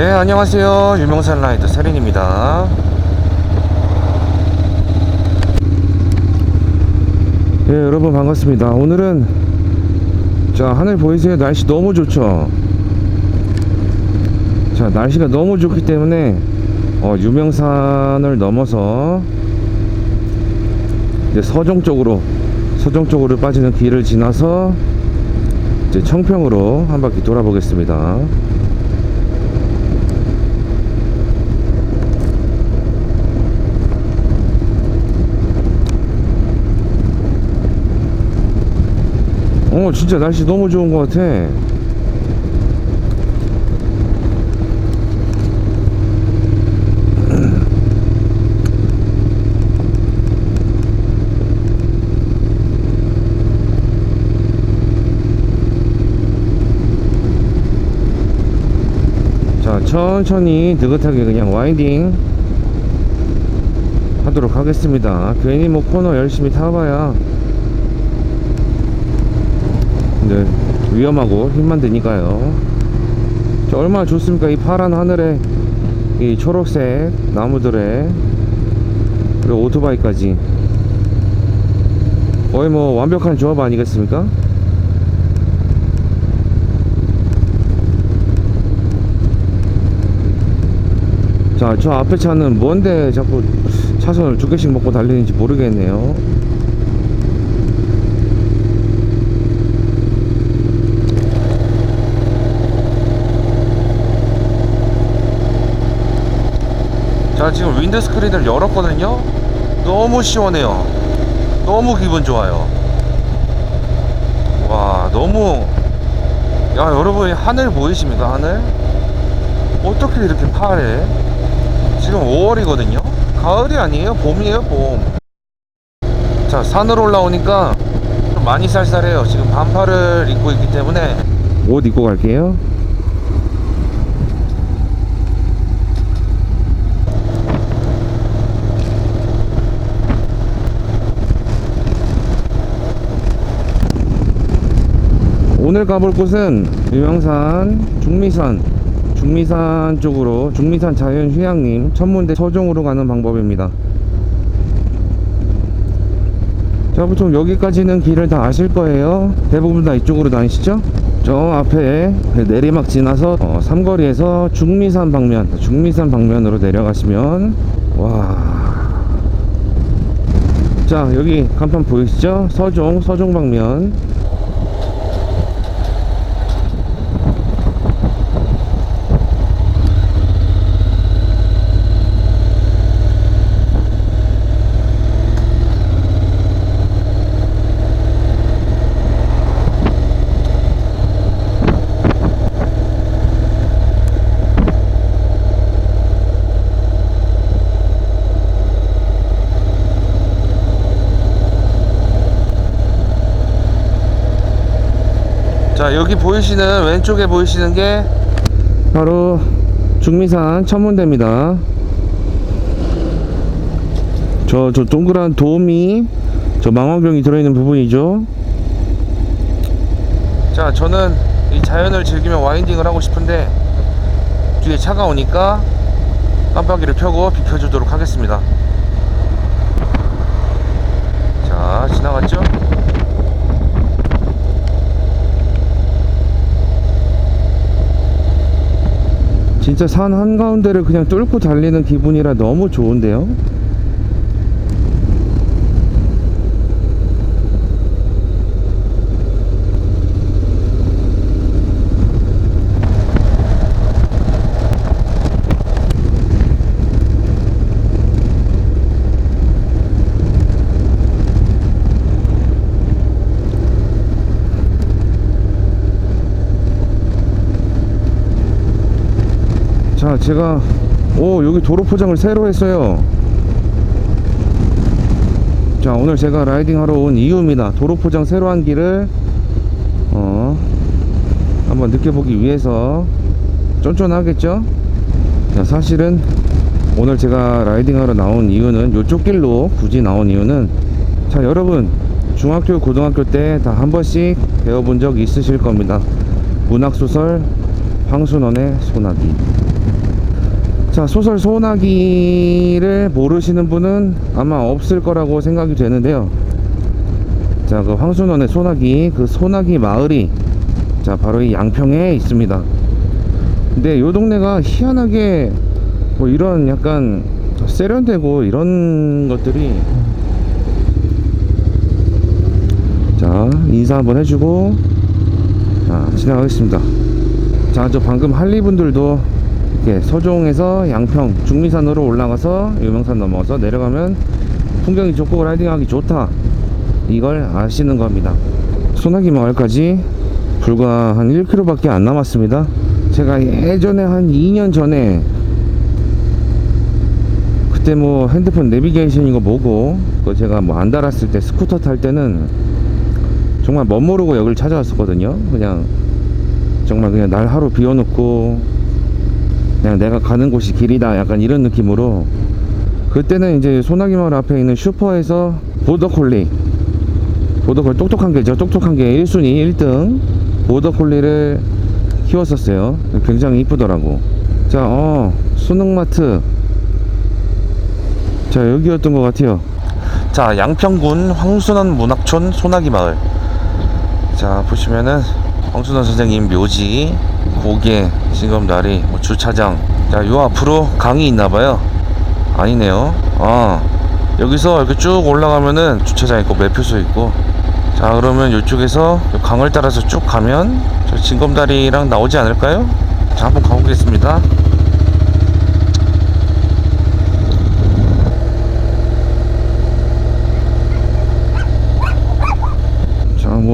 네 안녕하세요. 유명산 라이더 세린입니다. 네 여러분 반갑습니다. 오늘은 자 하늘 보이세요? 날씨 너무 좋죠? 자 날씨가 너무 좋기 때문에 어, 유명산을 넘어서 이제 서종 쪽으로 서종 쪽으로 빠지는 길을 지나서 이제 청평으로 한 바퀴 돌아보겠습니다. 어 진짜 날씨 너무 좋은 것 같아. 자 천천히 느긋하게 그냥 와인딩 하도록 하겠습니다 괜히 뭐 코너 열심히 타봐야 근데 위험하고 힘만 드니까요 자, 얼마나 좋습니까 이 파란 하늘에 이 초록색 나무들에 그리고 오토바이까지 거의 뭐 완벽한 조합 아니겠습니까? 자, 저 앞에 차는 뭔데 자꾸 차선을 두 개씩 먹고 달리는지 모르겠네요. 자, 지금 윈드스크린을 열었거든요. 너무 시원해요. 너무 기분 좋아요. 와, 너무 야, 여러분 하늘 보이십니까? 하늘? 어떻게 이렇게 파래? 지금 5월이거든요. 가을이 아니에요. 봄이에요, 봄. 자, 산으로 올라오니까 좀 많이 쌀쌀해요. 지금 반팔을 입고 있기 때문에 옷 입고 갈게요. 오늘 가볼 곳은 유명산, 중미산, 중미산 쪽으로 중미산 자연휴양림 천문대 서종으로 가는 방법입니다. 자, 보통 여기까지는 길을 다 아실 거예요. 대부분 다 이쪽으로 다니시죠? 저 앞에 내리막 지나서 어, 삼거리에서 중미산 방면, 중미산 방면으로 내려가시면 와. 자, 여기 간판 보이시죠? 서종, 서종 방면. 자 여기 보이시는 왼쪽에 보이시는 게 바로 중미산 천문대입니다. 저, 저 동그란 도움이 저 망원경이 들어있는 부분이죠. 자 저는 이 자연을 즐기며 와인딩을 하고 싶은데 뒤에 차가 오니까 깜빡이를 켜고 비켜주도록 하겠습니다. 자 지나갔죠 진짜 산 한가운데를 그냥 뚫고 달리는 기분이라 너무 좋은데요? 자 제가 오 여기 도로 포장을 새로 했어요. 자 오늘 제가 라이딩 하러 온 이유입니다. 도로 포장 새로 한 길을 어 한번 느껴보기 위해서 쫀쫀하겠죠? 자 사실은 오늘 제가 라이딩 하러 나온 이유는 이쪽 길로 굳이 나온 이유는 자 여러분 중학교 고등학교 때 다 한 번씩 배워본 적 있으실 겁니다. 문학소설 황순원의 소나기 자, 소설 소나기를 모르시는 분은 아마 없을 거라고 생각이 되는데요. 자, 그 황순원의 소나기, 그 소나기 마을이 자, 바로 이 양평에 있습니다. 근데 요 동네가 희한하게 뭐 이런 약간 세련되고 이런 것들이 자, 인사 한번 해주고 자, 지나가겠습니다. 자, 저 방금 할리분들도 이렇게 서종에서 양평 중미산으로 올라가서 유명산 넘어서 내려가면 풍경이 좋고 라이딩하기 좋다. 이걸 아시는 겁니다. 소나기 마을까지 불과 한 1km밖에 안 남았습니다. 제가 예전에 한 2년 전에 그때 뭐 핸드폰 내비게이션 이거 뭐고 그거 제가 뭐 안 달았을 때 스쿠터 탈 때는 정말 멋모르고 여기를 찾아왔었거든요. 그냥 정말 그냥 날 하루 비워놓고 그냥 내가 가는 곳이 길이다. 약간 이런 느낌으로 그때는 이제 소나기 마을 앞에 있는 슈퍼에서 보더콜리 보더콜리 똑똑한 게죠. 똑똑한 게 1순위 1등 보더콜리를 키웠었어요. 굉장히 이쁘더라고. 자 어 수능마트. 자 여기였던 것 같아요. 자 양평군 황순원 문학촌 소나기 마을. 자 보시면은 황순원 선생님 묘지 고개 징검다리 뭐 주차장. 자 요 앞으로 강이 있나봐요. 아니네요. 아 여기서 이렇게 쭉 올라가면은 주차장 있고 매표소 있고. 자 그러면 이쪽에서 요 강을 따라서 쭉 가면 저 징검다리랑 나오지 않을까요? 자 한번 가보겠습니다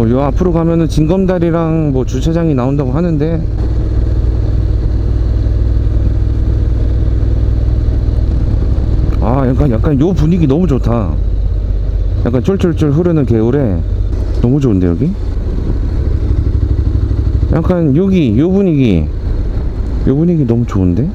자뭐요 앞으로 가면은 징검다리랑 뭐 주차장이 나온다고 하는데. 아 약간 약간 요 분위기 너무 좋다. 약간 쫄쫄쫄 흐르는 개울에 너무 좋은데 여기? 약간 여기 요 분위기. 요 분위기 너무 좋은데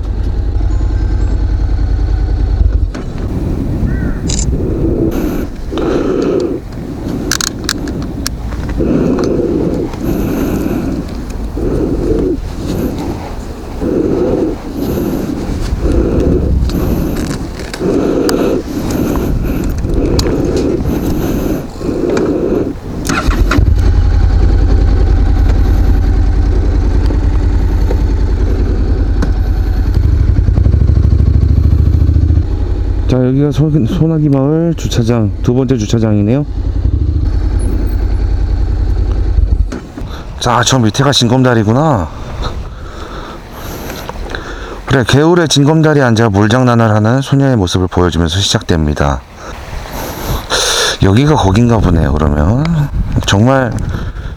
자 여기가 소, 소나기 마을 주차장 두 번째 주차장이네요. 자저 밑에가 징검다리구나. 그래 개울에 징검다리에 앉아 물장난을 하는 소녀의 모습을 보여주면서 시작됩니다. 여기가 거긴가 보네요 그러면. 정말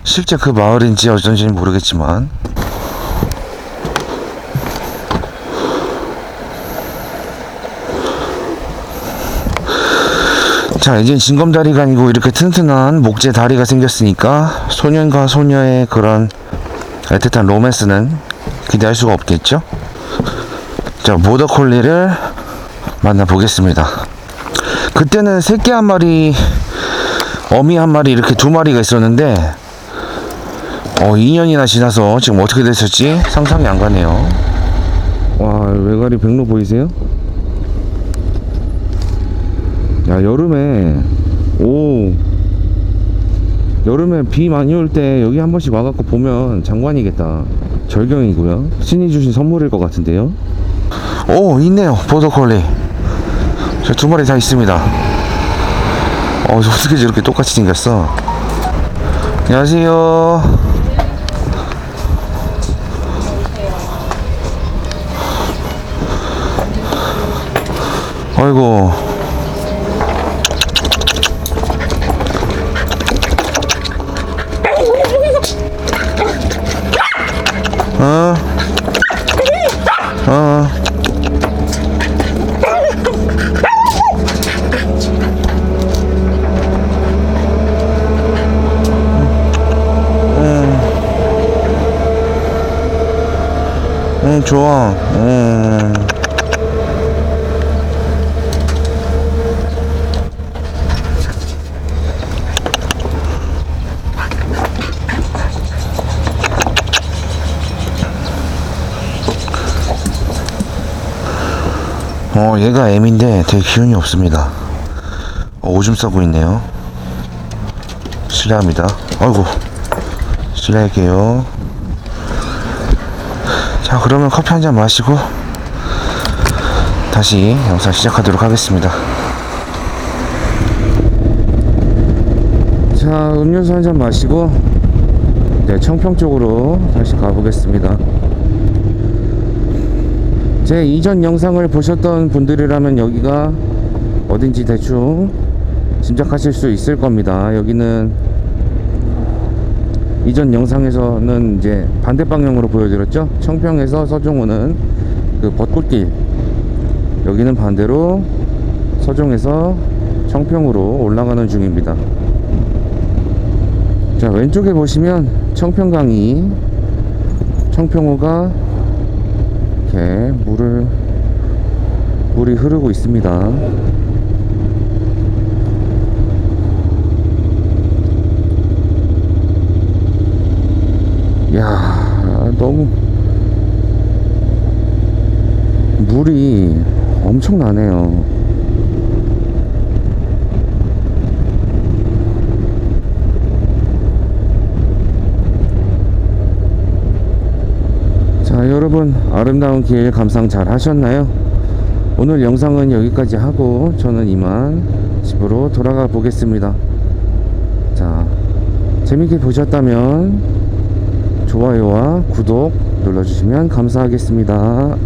실제 그 마을인지 어쩐지는 모르겠지만 자 이제 징검다리가 아니고 이렇게 튼튼한 목재 다리가 생겼으니까 소년과 소녀의 그런 애틋한 로맨스는 기대할 수가 없겠죠? 자 모더콜리를 만나보겠습니다. 그때는 새끼 한 마리 어미 한 마리 이렇게 두 마리가 있었는데 어 2년이나 지나서 지금 어떻게 됐을지 상상이 안 가네요. 와 외가리 백로 보이세요? 야 여름에 오. 여름에 비 많이 올 때 여기 한 번씩 와갖고 보면 장관이겠다. 절경이고요. 신이 주신 선물일 것 같은데요? 오 있네요. 보더콜리. 저두 마리 다 있습니다. 어 어떻게 저렇게 똑같이 생겼어? 안녕하세요. 아이고 응, 좋아. 응. 어, 얘가 M인데 되게 기운이 없습니다. 어, 오줌 싸고 있네요. 실례합니다. 아이고, 실례할게요. 자, 그러면 커피 한 잔 마시고 다시 영상 시작하도록 하겠습니다. 자, 음료수 한 잔 마시고 이제 청평 쪽으로 다시 가보겠습니다. 제 이전 영상을 보셨던 분들이라면 여기가 어딘지 대충 짐작하실 수 있을 겁니다. 여기는 이전 영상에서는 이제 반대 방향으로 보여드렸죠. 청평에서 서종오는 그 벚꽃길. 여기는 반대로 서종에서 청평으로 올라가는 중입니다. 자, 왼쪽에 보시면 청평강이 청평호가 이렇게 물을 물이 흐르고 있습니다. 야, 너무 물이 엄청나네요. 자, 여러분 아름다운 길 감상 잘 하셨나요? 오늘 영상은 여기까지 하고 저는 이만 집으로 돌아가 보겠습니다. 자, 재밌게 보셨다면 좋아요와 구독 눌러주시면 감사하겠습니다.